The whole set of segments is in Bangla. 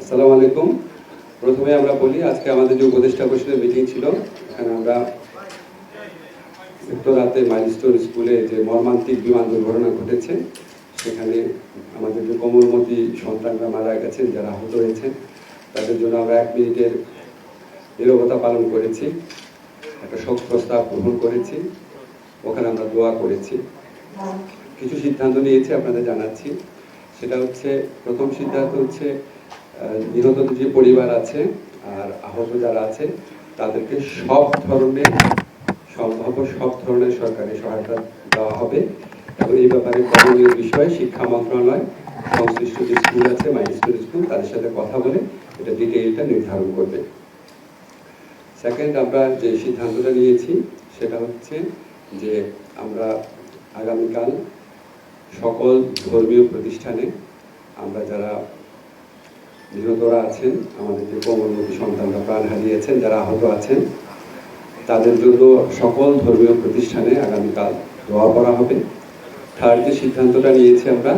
আসসালামু আলাইকুম। প্রথমে আমরা বলি, আজকে আমাদের যে উপদেষ্টা পরিষদের মিটিং ছিল, এখানে আমরা উত্তরাতে মাইলস্টোন স্কুলে যে মর্মান্তিক বিমান দুর্ঘটনা ঘটেছে, সেখানে আমাদের যে কোমলমতি সন্তানরা মারা গেছেন, যারা আহত হয়েছেন, তাদের জন্য আমরা এক মিনিটের নিরবতা পালন করেছি, একটা শোক প্রস্তাব গ্রহণ করেছি, ওখানে আমরা দোয়া করেছি। কিছু সিদ্ধান্ত নিয়েছি, আপনাদের জানাচ্ছি। সেটা হচ্ছে, প্রথম সিদ্ধান্ত হচ্ছে নিহত যে পরিবার আছে আর আহত যারা আছে, তাদেরকে সব ধরনের, সম্ভাব্য সব ধরনের সরকারি সহায়তা দেওয়া হবে। এবং এই ব্যাপারে করণীয় বিষয়ে, শিক্ষা মন্ত্রণালয়, সংশ্লিষ্ট যে স্কুল আছে, মাই স্কুল স্কুল, তাদের সাথে কথা বলে এটা ডিটেইলটা নির্ধারণ করবে। সেকেন্ড আমরা যে সিদ্ধান্তটা নিয়েছি, সেটা হচ্ছে যে আমরা আগামীকাল সকল ধর্মীয় প্রতিষ্ঠানে আমরা যারা নিহতরা আছেন, আমাদের যে কোমলমতি সন্তানরা প্রাণ হারিয়েছেন, যারা আহত আছেন, তাদের জন্য সকল ধর্মীয় প্রতিষ্ঠানে আগামীকাল দোয়া করা হবে। থার্ড যে সিদ্ধান্তটা নিয়েছি আমরা,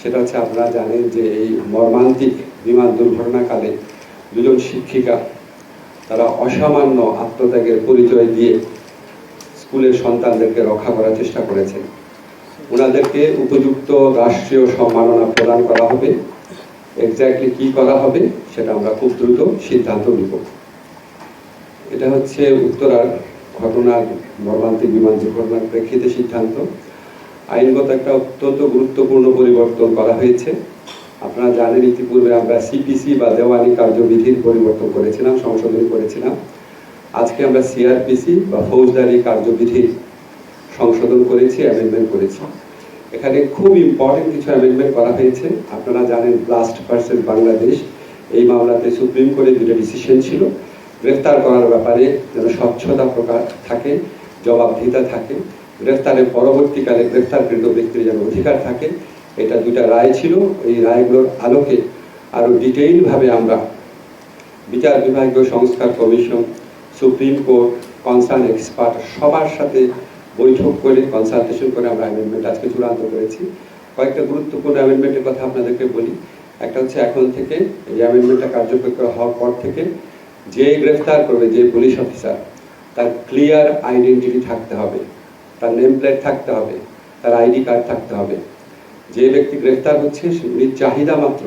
সেটা হচ্ছে আপনারা জানেন যে এই মর্মান্তিক বিমান দুর্ঘটনাকালে দুজন শিক্ষিকা, তারা অসামান্য আত্মত্যাগের পরিচয় দিয়ে স্কুলের সন্তানদেরকে রক্ষা করার চেষ্টা করেছেন। ওনাদেরকে উপযুক্ত রাষ্ট্রীয় সম্মাননা প্রদান করা হবে। এক্স্যাক্টলি কি করা হবে সেটা আমরা খুব দ্রুত সিদ্ধান্ত নিব। এটা হচ্ছে উত্তরার ঘটনার মর্মান্তিক বিমান দুর্ঘটনার প্রেক্ষিতে সিদ্ধান্ত। আইনগত একটা অত্যন্ত গুরুত্বপূর্ণ পরিবর্তন করা হয়েছে। আপনারা জানেন, ইতিপূর্বে আমরা সিপিসি বা দেওয়ানি কার্যবিধির পরিবর্তন করেছিলাম, সংশোধন করেছিলাম। আজকে আমরা সিআরপিসি বা ফৌজদারি কার্যবিধি সংশোধন করেছি অ্যামেন্ডমেন্ট করেছি। এখানে খুব ইম্পর্টেন্ট কিছু অ্যামেন্ডমেন্ট করা হয়েছে। আপনারা জানেন ব্লাস্ট ভার্সেস বাংলাদেশ এই মামলাতে সুপ্রিম কোর্টে দুটো ডিসিশন ছিল। গ্রেফতার করার ব্যাপারে যেন স্বচ্ছতা প্রকাশ থাকে, জবাবদিহিতা থাকে। গ্রেফতারের পরবর্তীকালে গ্রেফতারকৃত ব্যক্তির যেন অধিকার থাকে, এটা দুটা রায় ছিল। এই রায়গুলোর আলোকে আরও ডিটেইলভাবে আমরা বিচার বিভাগীয় সংস্কার commission supreme court concern expert সবার সাথে বৈঠক করে কনসালটেশন করে আমরা অ্যামেন্ডমেন্ট আজকে চূড়ান্ত করেছি। কয়েকটা গুরুত্বপূর্ণ অ্যামেন্ডমেন্টের কথা আপনাদেরকে বলি। একটা হচ্ছে এখন থেকে এই অ্যামেন্ডমেন্টটা কার্যকর করা হওয়ার পর থেকে যে গ্রেফতার করবে যে পুলিশ অফিসার তার ক্লিয়ার আইডেন্টিটি থাকতে হবে, তার নেম প্লেট থাকতে হবে, তার আইডি কার্ড থাকতে হবে। যে ব্যক্তি গ্রেফতার হচ্ছে উনি চাহিদা মাত্র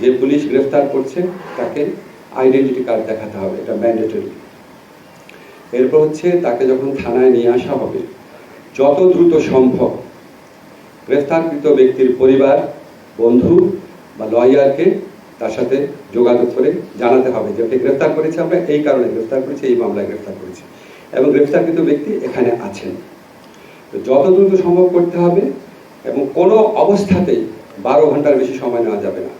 যে পুলিশ গ্রেফতার করছে, তাকে আইডেন্টিটি কার্ড দেখাতে হবে, এটা ম্যান্ডেটরি এরপর হচ্ছে তাকে যখন থানায় নিয়ে আসা হবে, যত দ্রুত সম্ভব গ্রেফতারকৃত ব্যক্তির পরিবার, বন্ধু বা লয়ারকে তার সাথে যোগাযোগ করে জানাতে হবে যে, ওকে গ্রেফতার করেছে আমরা, এই কারণে গ্রেফতার করেছি, এই মামলায় গ্রেফতার করেছি। এবং গ্রেফতারকৃত ব্যক্তি এখানে আছেন। যত দ্রুত সম্ভব করতে হবে এবং কোনো অবস্থাতেই বারো ঘণ্টার বেশি সময় নেওয়া যাবে না।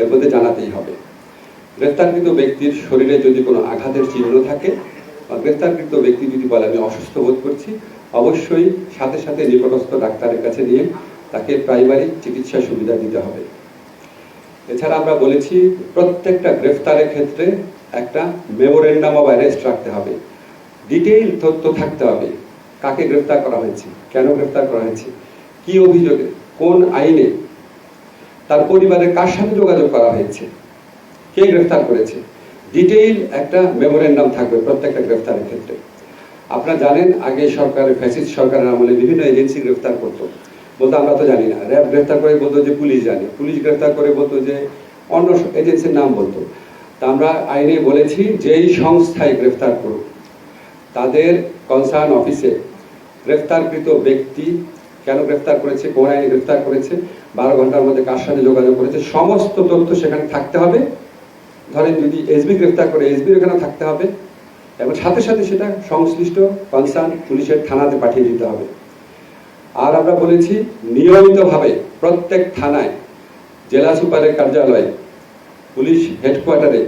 এর মধ্যে জানাতেই হবে। গ্রেফতারকৃত ব্যক্তির শরীরে যদি কোনো আঘাতের চিহ্ন থাকে গ্রেফতারকৃত ব্যক্তি যদি বলে, আমি অসুস্থ বোধ করছি, অবশ্যই সাথে সাথে নিকটস্থ ডাক্তারের কাছে নিয়ে তাকে প্রাইমারি চিকিৎসা সুবিধা দিতে হবে। এছাড়া আমরা বলেছি, প্রত্যেকটা গ্রেফতারের ক্ষেত্রে একটা মেমোরেন্ডাম অফ অ্যারেস্ট রাখতে হবে। ডিটেইল তথ্য থাকতে হবে, কাকে গ্রেফতার করা হয়েছে, কেন গ্রেফতার করা হয়েছে, কি অভিযোগে, কোন আইনে, তার পরিবারের কার সাথে যোগাযোগ করা হয়েছে, কে গ্রেফতার করেছে ডিটেইল একটা মেমোরেন্ডাম থাকবে প্রত্যেকটা গ্রেফতারের ক্ষেত্রে। আপনারা জানেন, আগে সরকারের ফ্যাসিস্ট সরকারের আমলে বিভিন্ন এজেন্সি গ্রেফতার করতো। বলতো, আমরা তো জানি না। র্যাব গ্রেফতার করে বলতো যে পুলিশ জানে। পুলিশ গ্রেফতার করে বলতো যে অন্য এজেন্সির নাম বলতো। তা আমরা আইনে বলেছি, যেই সংস্থায় গ্রেফতার করুক, তাদের কনসার্ন অফিসে গ্রেফতারকৃত ব্যক্তি কেন গ্রেফতার করেছে, কোন আইনে গ্রেফতার করেছে, বারো ঘণ্টার মধ্যে কার সাথে যোগাযোগ করেছে, সমস্ত তথ্য সেখানে থাকতে হবে। ধরেন যদি এসবি গ্রেফতার করে, এসবির ওখানে থাকতে হবে এবং সাথে সাথে সেটা সংশ্লিষ্ট কনসার্ন পুলিশের থানাতে পাঠিয়ে দিতে হবে। আর আমরা বলেছি, নিয়মিতভাবে প্রত্যেক থানায়, জেলা সুপারের কার্যালয়ে, পুলিশ হেডকোয়ার্টারে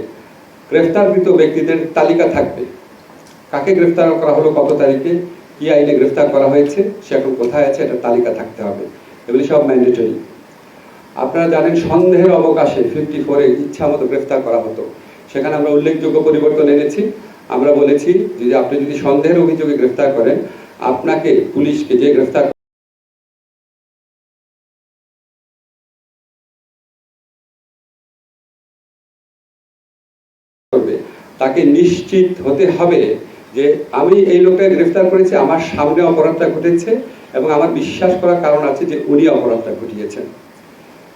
গ্রেফতারকৃত ব্যক্তিদের তালিকা থাকবে। কাকে গ্রেফতার করা হলো, কত তারিখে, কি আইনে গ্রেফতার করা হয়েছে, সে এখন কোথায় আছে, এটা তালিকা থাকতে হবে। এগুলি সব ম্যান্ডেটরি আপনারা জানেন সন্দেহের অবকাশে ফিফটি ফোরে ইচ্ছা মতো গ্রেফতার করা হতো। সেখানে আমরা উল্লেখযোগ্য পরিবর্তন এনেছি। আমরা বলেছি যে আপনি যদি সন্দেহের অভিযোগে গ্রেফতার করেন, আপনাকে পুলিশকে যে গ্রেফতার করবে, তাকে নিশ্চিত হতে হবে যে আমি এই লোককে গ্রেফতার করেছি, আমার সামনে অপরাধটা ঘটেছে এবং আমার বিশ্বাস করার কারণ আছে যে উনি অপরাধটা ঘটিয়েছেন।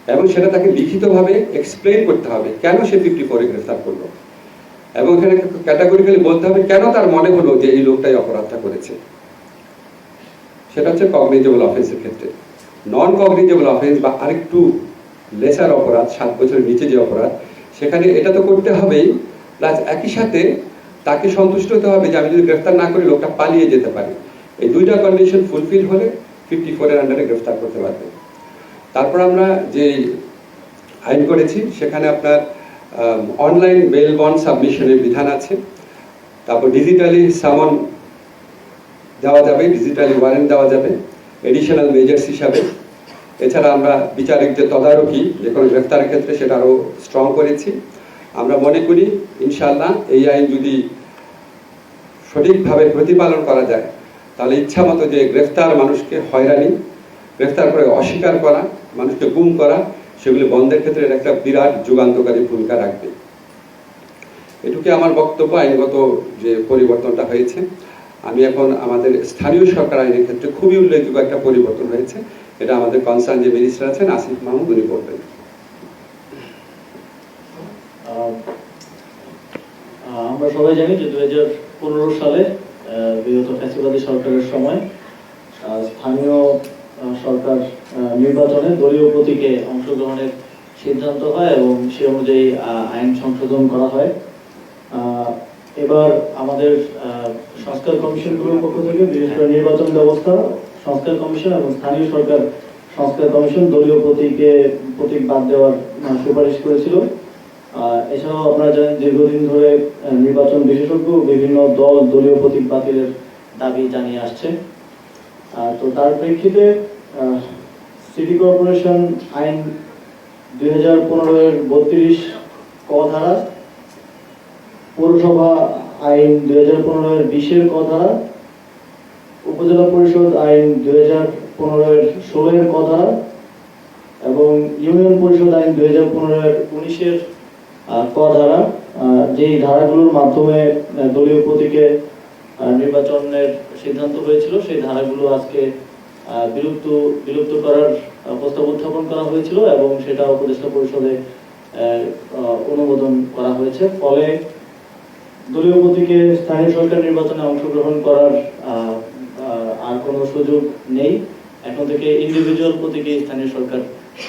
এবং সেটা তাকে লিখিতভাবে এক্সপ্লেন করতে হবে কেন সে ফিফটি ফোরে গ্রেফতার করল। এবং এখানে ক্যাটাগরিক্যালি বলতে হবে কেন তার মনে হলো যে এই লোকটাই অপরাধটা করেছে। সেটা হচ্ছে কগনিজেবল অফেন্সের ক্ষেত্রে। নন কগনিজেবল অফেন্স বা আরেকটু লেসার অপরাধ, সাত বছরের নিচে যে অপরাধ, সেখানে এটা তো করতে হবেই। প্লাস একই সাথে তাকে সন্তুষ্ট হতে হবে যে আমি যদি গ্রেফতার না করি, লোকটা পালিয়ে যেতে পারে। এই দুইটা কন্ডিশন ফুলফিল হলে ফিফটি ফোরের আন্ডারে গ্রেফতার করতে পারবে। তারপর আমরা যে আইন করেছি, সেখানে আপনার অনলাইন বেল বন্ড সাবমিশনের বিধান আছে। তারপর ডিজিটালি সামন দেওয়া যাবে ডিজিটালি ওয়ারেন্ট দেওয়া যাবে এডিশনাল মেজার্স হিসাবে। এছাড়া আমরা বিচারিকদের তদারকি, যে কোনো গ্রেফতারের ক্ষেত্রে সেটা আরও স্ট্রং করেছি। আমরা মনে করি ইনশাল্লাহ এই আইন যদি সঠিকভাবে প্রতিপালন করা যায়, তাহলে ইচ্ছা মতো যে গ্রেফতার মানুষকে হয়রানি, গ্রেফতার করে অস্বীকার করা মানুষকে গুম করা, সেগুলি বন্ধের ক্ষেত্রে একটা বিরাট যুগান্তকারী ভূমিকা রাখবে। এটুকু আমার বক্তব্য, আইনগত যে পরিবর্তনটা হয়েছে। আমি এখন আমাদের স্থানীয় সরকার আইনের ক্ষেত্রে খুবই উল্লেখযোগ্য একটা পরিবর্তন হয়েছে। এটা আমাদের কনসার্ন যে মিনিস্টার আছেন আসিফ মাহমুদ, উনি বলবেন। আমরা সবাই জানি যে দুই হাজার পনেরো সালে বিগত ফ্যাসিবাদী সরকারের সময় স্থানীয় সরকার নির্বাচনে দলীয় প্রতীকে অংশগ্রহণের সিদ্ধান্ত হয় এবং সে অনুযায়ী আইন সংশোধন করা হয়। এবার আমাদের সংস্কার কমিশনগুলোর পক্ষ থেকে বিশেষ করে নির্বাচন ব্যবস্থা, সংস্কার কমিশন এবং স্থানীয় সরকার সংস্কার কমিশন দলীয় প্রতীকে, প্রতীক বাদ দেওয়ার সুপারিশ করেছিল। এছাড়াও আপনারা জানেন দীর্ঘদিন ধরে নির্বাচন বিশেষজ্ঞ বিভিন্ন দল দলীয় প্রতীক বাতিলের দাবি জানিয়ে আসছে। তো তার প্রেক্ষিতে সিটি কর্পোরেশন আইন দুই হাজার পনেরো এর বত্রিশ ক ধারা, পৌরসভা আইন দুই হাজার পনেরো এর বিশের ক ধারা, উপজেলা পরিষদ আইন দুই হাজার পনেরো এর ষোলো এর ক ধারা এবং ইউনিয়ন পরিষদ আইন দুই হাজার পনেরো উনিশের ক ধারা যেই ধারাগুলোর মাধ্যমে দলীয় প্রতীকে নির্বাচনের সিদ্ধান্ত হয়েছিল, সেই ধারাগুলো আজকে বিলুপ্ত বিলুপ্ত করার প্রস্তাব উত্থাপন করা হয়েছিল এবং সেটা উপদেষ্টা পরিষদে অনুমোদন করা হয়েছে। ফলে দলীয় প্রতীকে স্থানীয় সরকার নির্বাচনে অংশগ্রহণ করার আর কোনো সুযোগ নেই। এখন থেকে ইন্ডিভিজুয়াল প্রতীকে স্থানীয় সরকার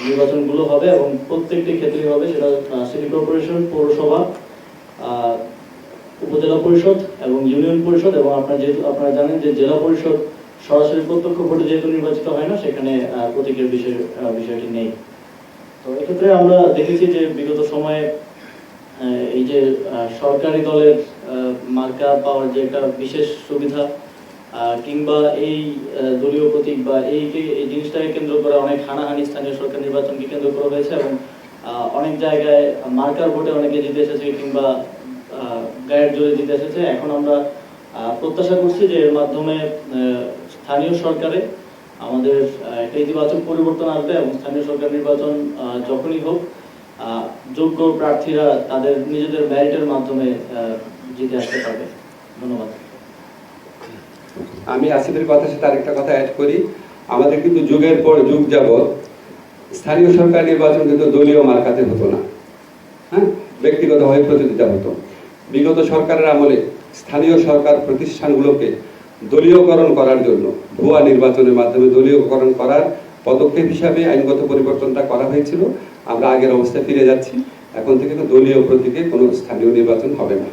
নির্বাচনগুলো হবে এবং প্রত্যেকটি ক্ষেত্রে হবে, সেটা সিটি কর্পোরেশন পৌরসভা উপজেলা পরিষদ এবং ইউনিয়ন পরিষদ এবং আপনারা যেহেতু আপনারা জানেন যে জেলা পরিষদ সরাসরি প্রত্যক্ষ ভোটে যেহেতু নির্বাচিত হয় না, সেখানে প্রতীকের বিষয় বিষয়টি নেই। তো এক্ষেত্রে আমরা দেখেছি যে বিগত সময়ে এই যে সরকারি দলের মার্কা পাওয়ার যে একটা বিশেষ সুবিধা কিংবা এই দলীয় প্রতীক বা এই এই জিনিসটাকে কেন্দ্র করে অনেক হানাহানি স্থানীয় সরকার নির্বাচনকে কেন্দ্র করা হয়েছে এবং অনেক জায়গায় মার্কার ভোটে অনেকে জিতে এসেছে কিংবা গায়ের জোরে জিতে এসেছে। এখন আমরা প্রত্যাশা করছি যে এর মাধ্যমে স্থানীয় সরকারে আমাদের একটা ইতিবাচক পরিবর্তন আসবে এবং স্থানীয় সরকার নির্বাচন যখনই হোক যোগ্য প্রার্থীরা তাদের নিজেদের ম্যারিটের মাধ্যমে জিতে আসতে পারবে। ধন্যবাদ। আমি আসিফের কথার সাথে আরেকটা কথা অ্যাড করি। আমাদের কিন্তু যুগের পর যুগ যাবৎ স্থানীয় সরকার নির্বাচন কিন্তু দলীয় মার্কাতে হতো না। হ্যাঁ? ব্যক্তিগতভাবে প্রতিযোগিতা হতো। বিগত সরকারের আমলে স্থানীয় সরকার প্রতিষ্ঠানগুলোকে দলীয়করণ করার জন্য ভুয়া নির্বাচনের মাধ্যমে দলীয়করণ করার পদক্ষেপ হিসাবে আইনগত পরিবর্তনটা করা হয়েছিল। আমরা আগের অবস্থায় ফিরে যাচ্ছি। এখন থেকে তো দলীয় প্রতীকে কোনো স্থানীয় নির্বাচন হবে না।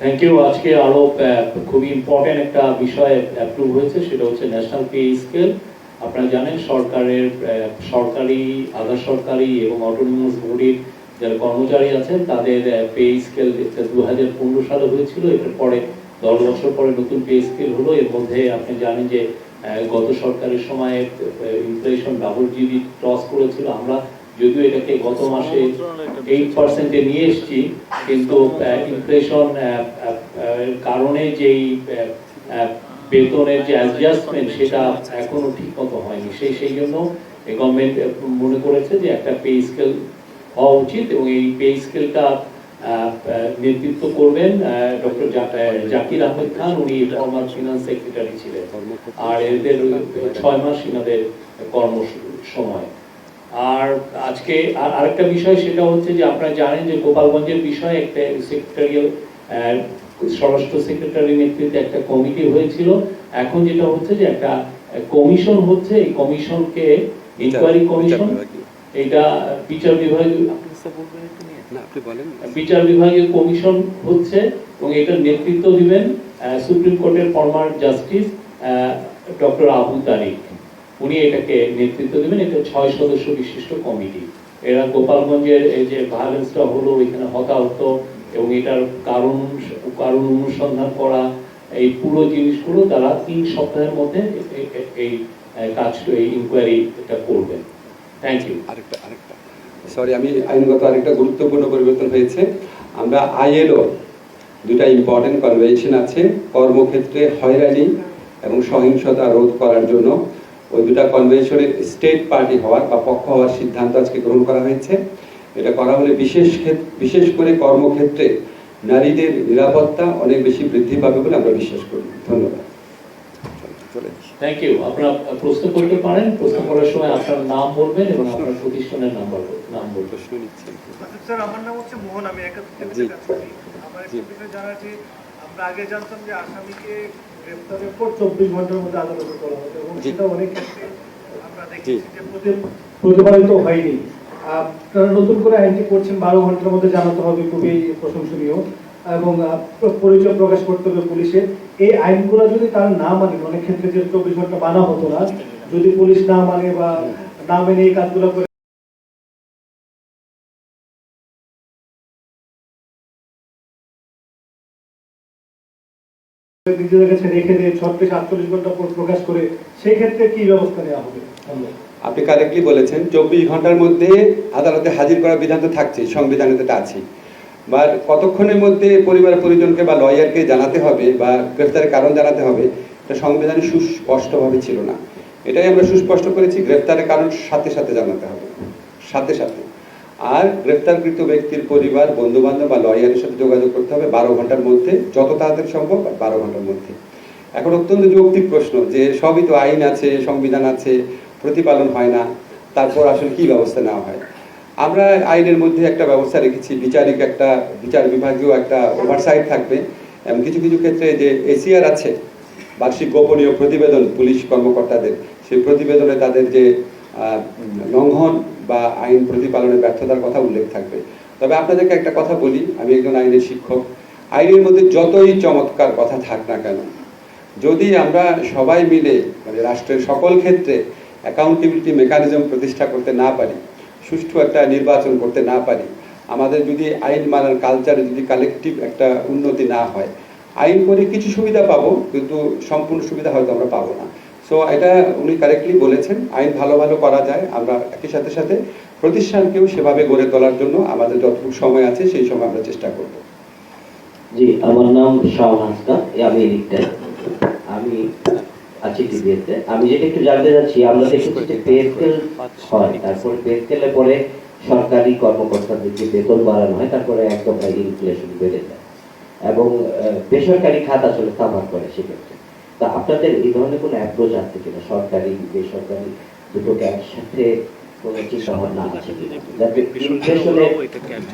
থ্যাংক ইউ আজকে আরও আহ, খুবই ইম্পর্টেন্ট একটা বিষয় অ্যাপ্রুভ হয়েছে সেটা হচ্ছে ন্যাশনাল পে স্কেল আপনারা জানেন সরকারের সরকারি আধা সরকারি এবং অটোনোমাস বডির যারা কর্মচারী আছেন, তাদের পে স্কেল দু হাজার পনেরো সালে হয়েছিল, এটার পরে দশ বছর পরে নতুন পে স্কেল হলো। এর মধ্যে আপনি জানেন যে গত সরকারের সময় ইনফ্লেশন ডাবল জিবি ক্রস করেছিল আমরা। যদিও এটাকে গত মাসে এইট পার্সেন্টে নিয়ে এসেছি, কিন্তু ইনফ্লেশন কারণে যেই বেতনের যে অ্যাডজাস্টমেন্ট সেটা এখনও ঠিক মতো হয়নি। সেই সেই জন্য গভর্নমেন্ট মনে করেছে যে একটা পে স্কেল হওয়া উচিত এবং এই পে স্কেলটা নেতৃত্ব করবেন ডক্টর জাকির আহমেদ খান। উনি ফর্মার ফিনান্স সেক্রেটারি ছিলেন। আর এদের ছয় মাস ইনাদের কর্ম সময় আর আজকে আর আরেকটা বিষয় সেটা হচ্ছে যে আপনারা জানেন যে গোপালগঞ্জের বিষয়ে একটা সেক্রেটারিয়াল স্বরাষ্ট্র সেক্রেটারি নেতৃত্বে একটা কমিটি হয়েছিল। এখন যেটা হচ্ছে যে একটা কমিশন হচ্ছে। এই কমিশনকে ইনকোয়ারি কমিশন এটা বিচার বিভাগ না আপনি বলেন। বিচার বিভাগীয় কমিশন হচ্ছে এবং এটার নেতৃত্ব দিবেন সুপ্রিম কোর্টের former justice doctor Abu Tariq উনি এটাকে নেতৃত্ব দিবেন এটা ছয় সদস্য বিশিষ্ট কমিটি। এরা গোপালগঞ্জের এই যে ভায়োলেন্সটা হলো এখানে হতাহত এবং এটার কারণ কারণ অনুসন্ধান করা এই পুরো জিনিসগুলো তারা তিন সপ্তাহের মধ্যে এই কাজ এই ইনকোয়ারি এটা করবেন। থ্যাংক ইউ আরেকটা আরেকটা। সরি আমি আইনগত আরেকটা গুরুত্বপূর্ণ পরিবর্তন হয়েছে। আমরা আইএলও দুটা ইম্পর্টেন্ট কনভেনশন আছে, কর্মক্ষেত্রে হয়রানি এবং সহিংসতা রোধ করার জন্য। ওই দুটা কনভেনশনের স্টেট পার্টি হওয়ার বা পক্ষ হওয়ার সিদ্ধান্ত আজকে গ্রহণ করা হয়েছে। এটা করা হলে বিশেষ বিশেষ করে কর্মক্ষেত্রে নারীদের নিরাপত্তা অনেক বেশি বৃদ্ধি পাবে বলে আমরা বিশ্বাস করি। ধন্যবাদ। চলে যাই। থ্যাংক ইউ আপনারা প্রশ্ন করতে পারেন। প্রশ্ন করার সময় আপনার নাম বলবেন এবং আপনার প্রতিষ্ঠানের নাম্বার নাম বলবেন। প্রশ্ন নিচ্ছেন আচ্ছা, স্যার আমার নাম হচ্ছে মোহন আমি একাত্তর। টেবিলে কাজ করি। আমার। একটা জানা আছে আমরা আগে জানতাম যে আসামিকে গ্রেপ্তারের পর চব্বিশ ঘণ্টার মধ্যে আদালতে হতো এবং সেটা অনেক ক্ষেত্রে আমরা দেখেছি যে প্রতি- প্রতিপালিত হয়নি। আপনারা নতুন করে আইনটি করছেন বারো ঘণ্টার মধ্যে জানাতে হবে খুবই প্রশংসনীয়। এবং পরিচয় প্রকাশ করতে হবে পুলিশের। এই আইনগুলো যদি তারা না মানে অনেক ক্ষেত্রে যে চব্বিশ ঘণ্টা মানা হতো না, যদি পুলিশ না মানে বা না মেনে এই কাজগুলো করে আপনি কারেক্টলি বলেছেন, চব্বিশ ঘণ্টার মধ্যে আদালতে হাজির করার বিধান তো থাকছে, সংবিধানে তো আছে। বা কতক্ষণের মধ্যে পরিবার পরিজনকে বা লয়ারকে জানাতে হবে বা গ্রেফতারের কারণ জানাতে হবে, এটা সংবিধানে সুস্পষ্টভাবে ছিল না। এটাই আমরা সুস্পষ্ট করেছি, গ্রেফতারের কারণ সাথে সাথে জানাতে হবে। সাথে সাথে। আর গ্রেফতারকৃত ব্যক্তির পরিবার বন্ধু বান্ধব বা লয়ারের সাথে যোগাযোগ করতে হবে বারো ঘণ্টার মধ্যে, যত তাড়াতাড়ি সম্ভব বারো ঘণ্টার মধ্যে। এখন অত্যন্ত যৌক্তিক প্রশ্ন যে সবই তো আইন আছে, সংবিধান আছে, প্রতিপালন হয় না, তারপর আসলে কি ব্যবস্থা নেওয়া হয়? আমরা আইনের মধ্যে একটা ব্যবস্থা রেখেছি। বিচারিক একটা, বিচার বিভাগীয় একটা ওভারসাইট থাকবে। এবং কিছু কিছু ক্ষেত্রে যে এসিআর আছে, বার্ষিক গোপনীয় প্রতিবেদন পুলিশ কর্মকর্তাদের, সেই প্রতিবেদনে তাদের যে লঙ্ঘন বা আইন প্রতিপালনের ব্যর্থতার কথা উল্লেখ থাকবে। তবে আপনাদেরকে একটা কথা বলি, আমি একজন আইনের শিক্ষক। আইনের মধ্যে যতই চমৎকার কথা থাক না কেন, যদি আমরা সবাই মিলে মানে রাষ্ট্রের সকল ক্ষেত্রে অ্যাকাউন্টেবিলিটি মেকানিজম প্রতিষ্ঠা করতে না পারি সুষ্ঠু একটা নির্বাচন করতে না পারি। আমাদের যদি আইন মানার কালচারে যদি কালেকটিভ একটা উন্নতি না হয়। আইন করে কিছু সুবিধা পাবো, কিন্তু সম্পূর্ণ সুবিধা হয়তো আমরা পাবো না। সো এটা উনি কারেক্টলি বলেছেন। আইন ভালো ভালো করা যায়। আমরা একই সাথে সাথে প্রতিষ্ঠানকেও সেভাবে গড়ে তোলার জন্য আমাদের যতটুকু সময় আছে, সেই সময় আমরা চেষ্টা করব। জি, আমার নাম আমি এডিক্টার আমি আছি টিভিএতে আমি যেটা একটু জানতে চাচ্ছি, আমরা দেখেছি যে পে হয়, তারপরে পে পরে সরকারি কর্মকর্তাদের যে বেতন বাড়ানো হয়, তারপরে একদম ইনফ্লেশন বেড়ে যায়। এবং বেসরকারি খাত আসলে সাফার করে সেক্ষেত্রে। তা আপনাদের এই ধরনের কোনো অ্যাপ্রোচ আছে কিনা? সরকারি, বেসরকারি দুটোকে একসাথে কোনো চিন্তা ভাবনা যাতে ইনফ্লেশনের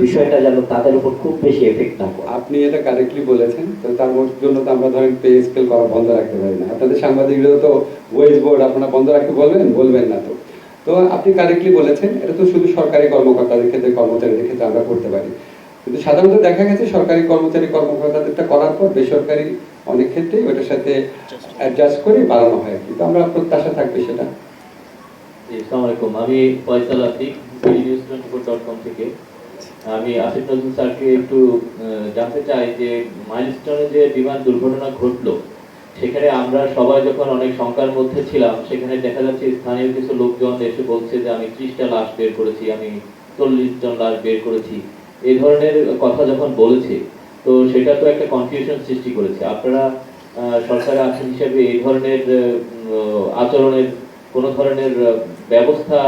বিষয়টা যেন তাদের উপর খুব বেশি এফেক্ট না করে আপনি এটা কারেক্টলি বলেছেন তো তার জন্য তো আমরা ধরেন পে স্কেল করা বন্ধ রাখতে পারি না। আপনাদের সাংবাদিকরা তো ওয়েজ বোর্ড আপনারা বন্ধ রাখতে বলবেন? বলবেন না তো। তো আপনি কারেক্টলি বলেছেন এটা তো শুধু সরকারি কর্মকর্তাদের ক্ষেত্রে কর্মচারীদের ক্ষেত্রে আমরা করতে পারি। কিন্তু সাধারণত দেখা গেছে সরকারি কর্মচারী কর্মকর্তাদেরটা করার পর বেসরকারি অনেক ক্ষেত্রেই ওটার সাথে অ্যাডজাস্ট করে বাড়ানো হয়। আর কি তো আমরা প্রত্যাশা থাকবে সেটা। আসসালামু আমি ফয়সাল আতিক নিউজ থেকে। আমি আসিফ নজরুল স্যারকে একটু জানতে চাই যে মাইলস্টোনে যে বিমান দুর্ঘটনা ঘটলো, সেখানে আমরা সবাই যখন অনেক শঙ্কার মধ্যে ছিলাম, সেখানে দেখা যাচ্ছে স্থানীয় কিছু লোকজন এসে বলছে যে আমি ত্রিশটা লাশ বের করেছি, আমি চল্লিশ জন লাশ বের করেছি। এই ধরনের কথা যখন বলেছে, তো সেটা তো একটা কনফিউশন সৃষ্টি করেছে। আপনারা সরকারের আছেন হিসেবে এই ধরনের আচরণের কোনো ধরনের ব্যবস্থা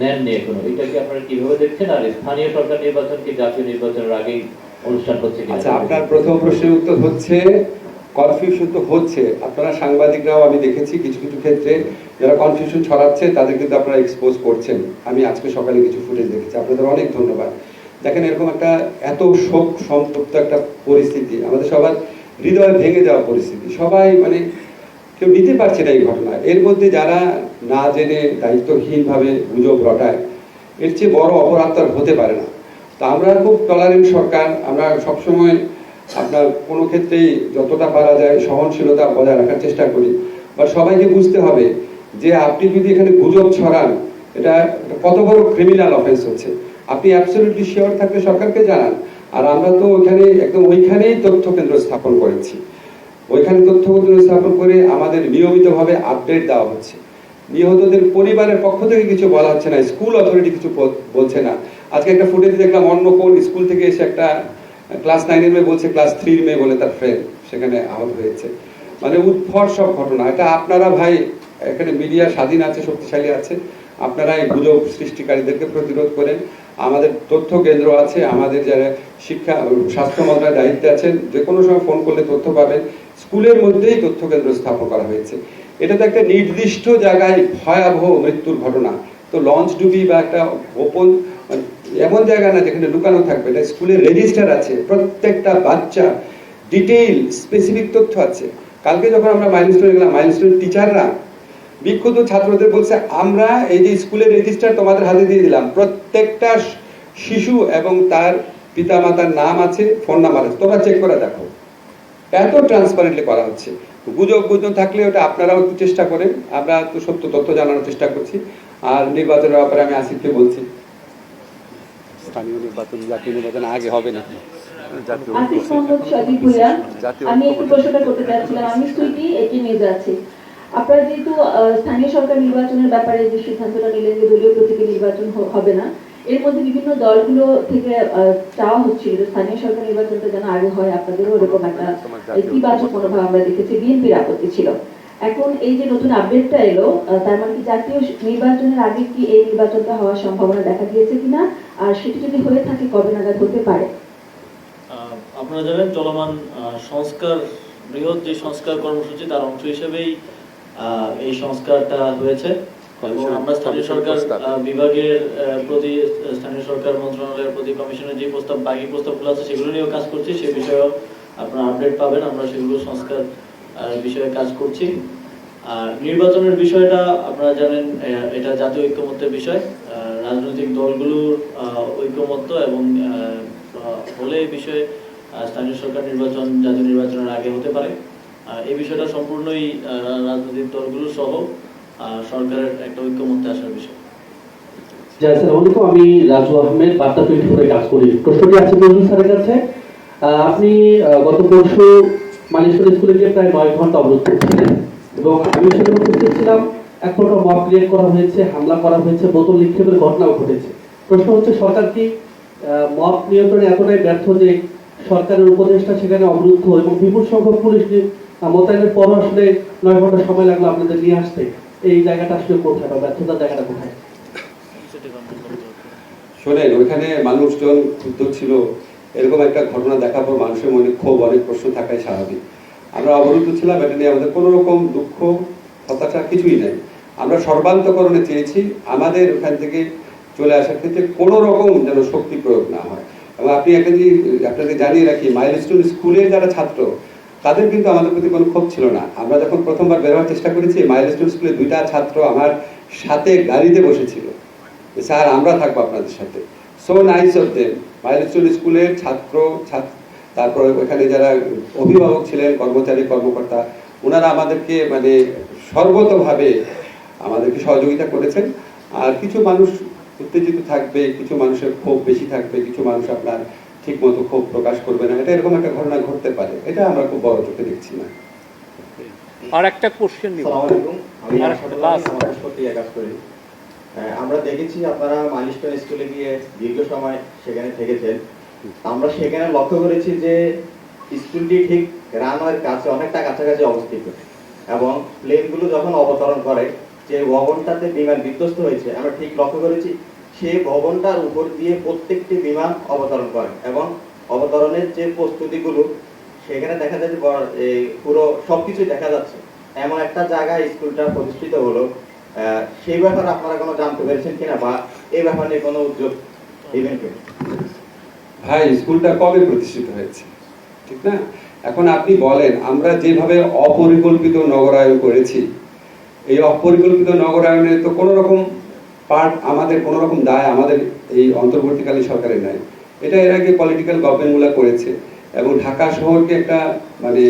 নেননি এখনও। এটা কি আপনারা কীভাবে দেখছেন? আর স্থানীয় সরকার নির্বাচন কি জাতীয় নির্বাচনের আগেই অনুষ্ঠান হচ্ছে আচ্ছা আপনার প্রথম প্রশ্নের উত্তর হচ্ছে, কনফিউশন তো হচ্ছে। আপনারা সাংবাদিকরাও আমি দেখেছি কিছু কিছু ক্ষেত্রে, যারা কনফিউশন ছড়াচ্ছে, তাদের কিন্তু আপনারা এক্সপোজ করছেন। আমি আজকে সকালে কিছু ফুটেজ দেখেছি। আপনাদের অনেক ধন্যবাদ। দেখেন, এরকম একটা এত শোক সন্তপ্ত একটা পরিস্থিতি। আমাদের সবার হৃদয় ভেঙে যাওয়া পরিস্থিতি। সবাই মানে কেউ নিতে পারছে না এই ঘটনা। এর মধ্যে যারা না জেনে দায়িত্বহীনভাবে গুজব রটায়। এর চেয়ে বড় অপরাধ তো আর হতে পারে না। তা আমরা খুব টলারেন্ট সরকার, আমরা সবসময় আপনার কোনো ক্ষেত্রেই যতটা পারা যায় সহনশীলতা বজায় রাখার চেষ্টা করি। বা সবাইকে বুঝতে হবে যে আপনি যদি এখানে গুজব ছড়ান, এটা কত বড় ক্রিমিনাল অফেন্স হচ্ছে। আপনি অ্যাবসলিউটলি শিওর থাকলে সরকারকে জানান। আর আমরা তো ওইখানে একদম ওইখানেই তথ্য কেন্দ্র স্থাপন করেছি। ওইখানে তথ্য কেন্দ্র স্থাপন করে আমাদের নিয়মিতভাবে আপডেট দেওয়া হচ্ছে। নিহতদের পরিবারের পক্ষ থেকে কিছু বলা হচ্ছে না স্কুল অথরিটি কিছু বলছে না। আজকে একটা ফুটেজ দেখলাম, অন্য কোন স্কুল থেকে এসে একটা ক্লাস নাইনের মেয়ে বলছে ক্লাস থ্রির মেয়ে বলে তার ফ্রেন্ড সেখানে আহত হয়েছে। মানে উৎফট সব ঘটনা। এটা আপনারা ভাই, এখানে মিডিয়া স্বাধীন আছে, শক্তিশালী আছে, আপনারা এই গুজব সৃষ্টিকারীদেরকে প্রতিরোধ করেন। আমাদের তথ্য কেন্দ্র আছে, আমাদের যারা শিক্ষা, স্বাস্থ্য মন্ত্রণালয়ের দায়িত্বে আছেন, যে কোনো সময় ফোন করলে তথ্য পাবেন। স্কুলের মধ্যেই তথ্য কেন্দ্র স্থাপন করা হয়েছে। এটা তো একটা নির্দিষ্ট জায়গায় ভয়াবহ মৃত্যুর ঘটনা। তো লঞ্চ ডুবি বা একটা গোপন মানে এমন জায়গা না যেখানে লুকানো থাকবে। এটা স্কুলের রেজিস্টার আছে, প্রত্যেকটা বাচ্চা ডিটেইল, স্পেসিফিক তথ্য আছে। কালকে যখন আমরা মাইলস্টোনে গেলাম, মাইলস্টোনের টিচাররা বিক্ষুব্ধ ছাত্রদের বলছে, আমরা এই যে স্কুলের রেজিস্টার তোমাদের হাতে দিয়ে দিলাম। প্রত্যেকটা শিশু এবং তার পিতামাতার নাম আছে, ফোন নাম্বার আছে। তোমরা চেক করে দেখো। এত ট্রান্সপারেন্টলি করা হচ্ছে। গুজব গুজব থাকলে ওটা আপনারাও একটু চেষ্টা করেন। আমরা তো সত্য তথ্য জানানোর চেষ্টা করছি। আর নির্বাচনের ব্যাপারে আমি আসিফকে বলছি। স্থানীয় নির্বাচন জাতীয় নির্বাচন আগে হবে না আমি একটু প্রশ্নটা করতে চাচ্ছিলাম। আমি সুইটি আপনারা যেহেতু স্থানীয় সরকার নির্বাচনের ব্যাপারে যে সিদ্ধান্তটা নিলেন যে দলীয় প্রতীকে নির্বাচন হবে না এর মধ্যে বিভিন্ন দলগুলো থেকে চাওয়া হচ্ছিল স্থানীয় সরকার নির্বাচনটা যেন আগে হয়, আপনাদেরও এরকম একটা ইতিবাচক মনোভাব আমরা দেখেছি, বিএনপির আপত্তি ছিল। এখন এই যে নতুন আপডেটটা এলো তার মানে কি জাতীয় নির্বাচনের আগে কি এই নির্বাচনটা হওয়ার সম্ভাবনা দেখা দিয়েছে কিনা? আর সেটি যদি হয়ে থাকে, কবে নাগাদ হতে পারে? আপনারা জানেন, চলমান সংস্কার, বৃহৎ যে সংস্কার কর্মসূচি, তার অংশ হিসেবেই এই সংস্কারটা হয়েছে। আমরা স্থানীয় সরকার বিভাগের প্রতি স্থানীয় সরকার মন্ত্রণালয়ের প্রতি কমিশনের যে প্রস্তাব বাকি প্রস্তাবগুলো আছে সেগুলো নিয়েও কাজ করছি। সে বিষয়েও আপনারা আপডেট পাবেন। আমরা সেগুলো সংস্কার বিষয়ে কাজ করছি। আর নির্বাচনের বিষয়টা আপনারা জানেন এটা জাতীয় ঐক্যমত্যের বিষয়। রাজনৈতিক দলগুলোর ঐক্যমত্য এবং হলে এই বিষয়ে স্থানীয় সরকার নির্বাচন জাতীয় নির্বাচনের আগে হতে পারে। এই বিষয়টা সম্পূর্ণই রাজনৈতিক দলগুলো সহ আহ, আপনি গত পরশু মানেশ্বর স্কুলে গিয়ে প্রায় নয় ঘণ্টা অবরোধ করছিলেন এবং আমি সেখানে উপস্থিত ছিলাম। ক্রিয়েট করা হয়েছে হামলা করা হয়েছে বোতল নিক্ষেপের ঘটনাও ঘটেছে। প্রশ্ন হচ্ছে সরকার কি মব নিয়ন্ত্রণে এতটাই ব্যর্থ যে সরকারের উপদেষ্টা সেখানে অবরুদ্ধ এবং বিপুল সংখ্যক পুলিশ মোতায়েনের পরও আসলে নয় ঘণ্টা সময় লাগল আপনাদের নিয়ে আসতে? এই জায়গাটা আসলে কোথায় বা ব্যর্থতার জায়গাটা কোথায়? শোনেন, ওইখানে মানুষজন ক্ষুব্ধ ছিল। এরকম একটা ঘটনা দেখার পর মানুষের মনে ক্ষোভ, অনেক প্রশ্ন থাকাই স্বাভাবিক। আমরা অবরুদ্ধ ছিলাম, এটা নিয়ে আমাদের কোনো রকম দুঃখ, হতাশা কিছুই নেই। আমরা সর্বান্তকরণে চেয়েছি, আমাদের ওখান থেকে চলে আসার ক্ষেত্রে কোনো রকম যেন শক্তি প্রয়োগ না হয়। এবং আপনি একটা জিনিস আপনাদের জানিয়ে রাখি, মাইলস্টোন স্কুলের যারা ছাত্র তাদের কিন্তু আমাদের প্রতি কোনো ক্ষোভ ছিল না। আমরা যখন প্রথমবার বেরোবার চেষ্টা করেছি, মাইলস্টোন স্কুলে দুইটা ছাত্র আমার সাথে গাড়িতে বসেছিল। স্যার, আমরা থাকব আপনাদের সাথে। So nice of them Milestone স্কুলের ছাত্র ছাত্র, তারপরে ওখানে যারা অভিভাবক ছিলেন, কর্মচারী, কর্মকর্তা, ওনারা আমাদেরকে মানে সর্বতভাবে আমাদেরকে সহযোগিতা করেছেন। আর কিছু মানুষ উত্তেজিত থাকবে, কিছু মানুষের ক্ষোভ বেশি থাকবে, কিছু মানুষ আপনার ঠিক মতো ক্ষোভ প্রকাশ করবে না। এটা এরকম একটা ঘটনা ঘটতে পারে। এটা আমরা খুব বড় চোখে দেখছি না। আর একটা কোশ্চেন নিব। আমি কাজ করি। আমরা দেখেছি আপনারা স্কুলে গিয়ে দীর্ঘ সময় সেখানে থেকেছেন। আমরা সেখানে লক্ষ্য করেছি যে স্কুলটি ঠিক রানওয়ের কাছে অনেকটা কাছাকাছি অবস্থিত। এবং প্লেনগুলো যখন অবতরণ করে যে ভবনটাতে বিমান বিধ্বস্ত হয়েছে আমরা ঠিক লক্ষ্য করেছি সেই ভবনটার উপর দিয়ে প্রত্যেকটি বিমান অবতরণ করে এবং অবতরণের যে প্রস্তুতিগুলো, সেখানে দেখা যায় যে বড়- এই পুরো সবকিছুই দেখা যাচ্ছে। এমন একটা জায়গায় স্কুলটা প্রতিষ্ঠিত হলো। সেই ব্যাপারে আপনারা কোনো জানতে পেরেছেন কিনা বা এই ব্যাপারে কোনো উদ্যোগ ভাই, স্কুলটা কবে প্রতিষ্ঠিত হয়েছে? ঠিক না? এখন আপনি বলেন, আমরা যেভাবে অপরিকল্পিত নগরায়ন করেছি, এই অপরিকল্পিত নগরায়নে তো কোনো রকম পার্ট আমাদের কোনো রকম দায় আমাদের এই অন্তর্বর্তীকালীন সরকারের নাই। এটা এর আগে পলিটিক্যাল গভর্নমেন্টগুলো করেছে এবং ঢাকা শহরকে একটা মানে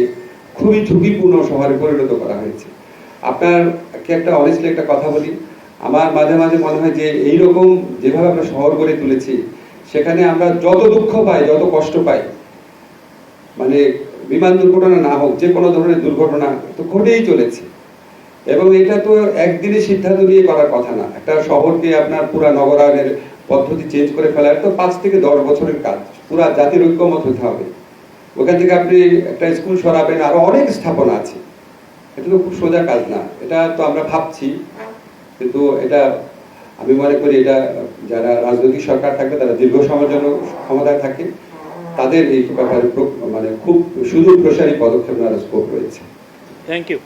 খুবই ঝুঁকিপূর্ণ শহরে পরিণত করা হয়েছে। আপনারকে একটা অনেস্টলি একটা কথা বলি, আমার মাঝে মাঝে মনে হয় যে এইরকম যেভাবে আমরা শহর গড়ে তুলেছি, সেখানে আমরা যত দুঃখ পাই, যত কষ্ট পাই মানে বিমান দুর্ঘটনা না হোক, যে কোনো ধরনের দুর্ঘটনা তো ঘটেই চলেছে। এবং এটা তো একদিনে সিদ্ধান্ত নিয়ে করার কথা না। একটা শহরকে আপনার পুরা নগরায়নের পদ্ধতি চেঞ্জ করে ফেলার তো পাঁচ থেকে দশ বছরের কাজ। পুরা জাতির ঐক্যমত হতে হবে। ওখান থেকে আপনি একটা স্কুল সরাবেন, আরও অনেক স্থাপনা আছে। এটা তো খুব সোজা কাজ না। এটা তো আমরা ভাবছি, কিন্তু এটা আমি মনে করি এটা যারা রাজনৈতিক সরকার থাকবে, তারা দীর্ঘ সময়ের জন্য ক্ষমতায় থাকে, তাদের এই ব্যাপারে মানে খুব সুদূর প্রসারী পদক্ষেপ নেওয়ার স্কোপ রয়েছে। Thank you